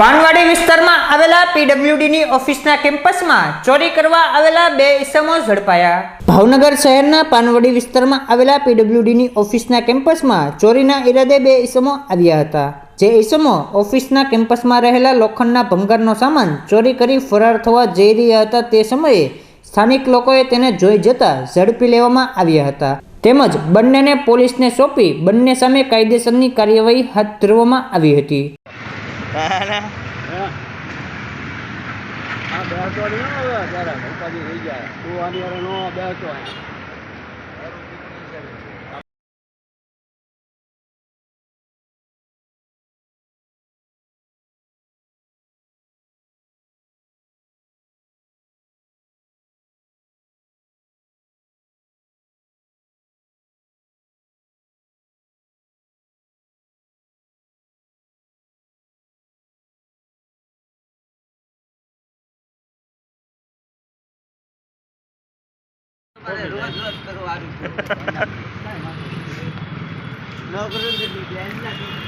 પાનવાડી વિસ્તારમાં આવેલા પીડબ્લ્યુડીની ઓફિસના કેમ્પસમાં ચોરી કરવા આવેલા બે ઇસમો ઝડપાયા. ભાવનગર શહેરના પાનવાડી વિસ્તારમાં આવેલા પીડબ્લ્યુડીની ઓફિસના કેમ્પસમાં ચોરીના ઈરાદે બે ઇસમો આવ્યા હતા. જે ઇસમો ઓફિસના કેમ્પસમાં રહેલા લોખંડના ભંગારનો સામાન ચોરી કરી ફરાર થવા જઈ રહ્યા હતા તે સમયે સ્થાનિક લોકોએ તેને જોઈ જતા ઝડપી લેવામાં આવ્યા હતા. તેમજ બંનેને પોલીસને સોંપી બંને સામે કાયદેસરની કાર્યવાહી હાથ ધરવામાં આવી હતી. હા બેસતો નહીં હવે અત્યારે થઈ જાય. તું આની હારે નો બેસતો ન કરું.